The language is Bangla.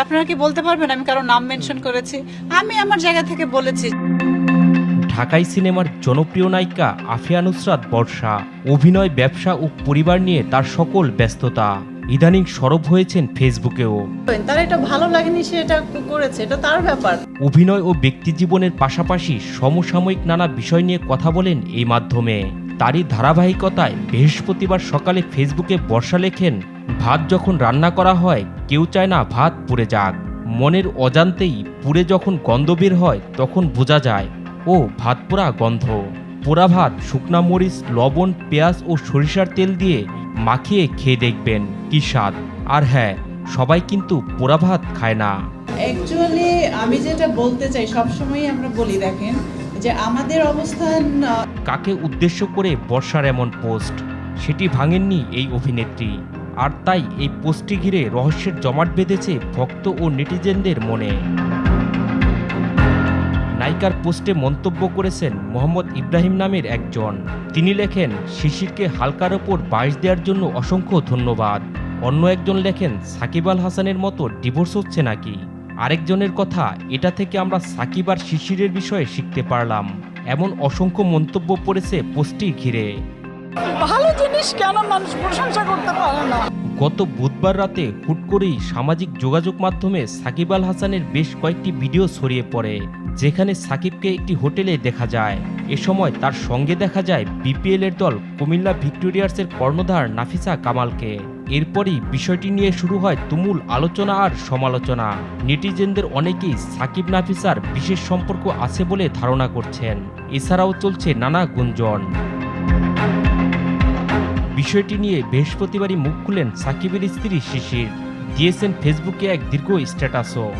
আপনারা কি বলতে পারবেন? আমি কারও নাম মেনশন করেছি। আমি আমার জায়গা থেকে বলেছি। ঢাকাই সিনেমার জনপ্রিয় নায়িকা আফিয়া নুসরাত বর্ষা অভিনয় ব্যবসা ও পরিবার নিয়ে তার সকল ব্যস্ততা। ইদানিং সরব হয়েছেন ফেসবুকেও। তার এটা ভালো লাগেনি সে এটা করেছে এটা তার ব্যাপার। অভিনয় ও ব্যক্তি জীবনের পাশাপাশি সমসাময়িক নানা বিষয় নিয়ে কথা বলেন এই মাধ্যমে। তারই ধারাবাহিকতায় বৃহস্পতিবার সকালে ফেসবুকে বর্ষা লেখেন, ভাত যখন রান্না করা হয়, কেউ চায় না ভাত পুড়ে যাক। মনের অজান্তেই পুড়ে যখন গন্ধ বের হয়, তখন বোঝা যায়, ও, ভাত পোড়া গন্ধ। পোড়া ভাত শুকনা মরিচ, লবণ, পেঁয়াজ ও সরিষার তেল দিয়ে মাখিয়ে খেয়ে দেখবেন, কি স্বাদ। আর হ্যাঁ সবাই কিন্তু পোড়া ভাত খায় না। অ্যাকচুয়ালি আমি যেটা বলতে চাই সবসময় আমরা বলি, দেখেন, যে আমাদের অবস্থান কাকে উদ্দেশ্য করে বর্ষার এমন পোস্ট? সেটি ভাঙেননি এই অভিনেত্রী। আর তাই এই পোস্টটি ঘিরে রহস্যের জমাট বেঁধেছে ভক্ত ও নেটিজেনদের মনে। নায়িকার পোস্টে মন্তব্য করেছেন মোহাম্মদ ইব্রাহিম নামের একজন। তিনি লেখেন, শিশিরকে হালকার ওপর বাঁশ দেওয়ার জন্য অসংখ্য ধন্যবাদ। অন্য একজন লেখেন, সাকিব আল হাসানের মতো ডিভোর্স হচ্ছে নাকি? আরেকজনের কথা, এটা থেকে আমরা সাকিব আর শিশিরের বিষয়ে শিখতে পারলাম। এমন অসংখ্য মন্তব্য পড়েছে পোস্টটি ঘিরে। ভালো জিনিস কেন মানুষ প্রশংসা করতে পারে না? গত বুধবার রাতে হুট করেই সামাজিক যোগাযোগ মাধ্যমে সাকিব আল হাসানের বেশ কয়েকটি ভিডিও ছড়িয়ে পড়ে যেখানে সাকিবকে একটি হোটেলে দেখা যায়। এ সময় তার সঙ্গে দেখা যায় বিপিএল এর দল কুমিল্লা ভিক্টোরিয়ার্সের কর্ণধার নাফিসা কামালকে। এরপরই বিষয়টি নিয়ে শুরু হয় তুমুল আলোচনা আর সমালোচনা। নেটিজেনদের অনেকেই সাকিব নাফিসার বিশেষ সম্পর্ক আছে বলে ধারণা করছেন। এছাড়াও চলছে নানা গুঞ্জন। বিষয়টি নিয়ে বৃহস্পতিবারই মুখ খুলেন সাকিবের স্ত্রী শিশির। দিয়েছেন ফেসবুকে এক দীর্ঘ স্ট্যাটাসও।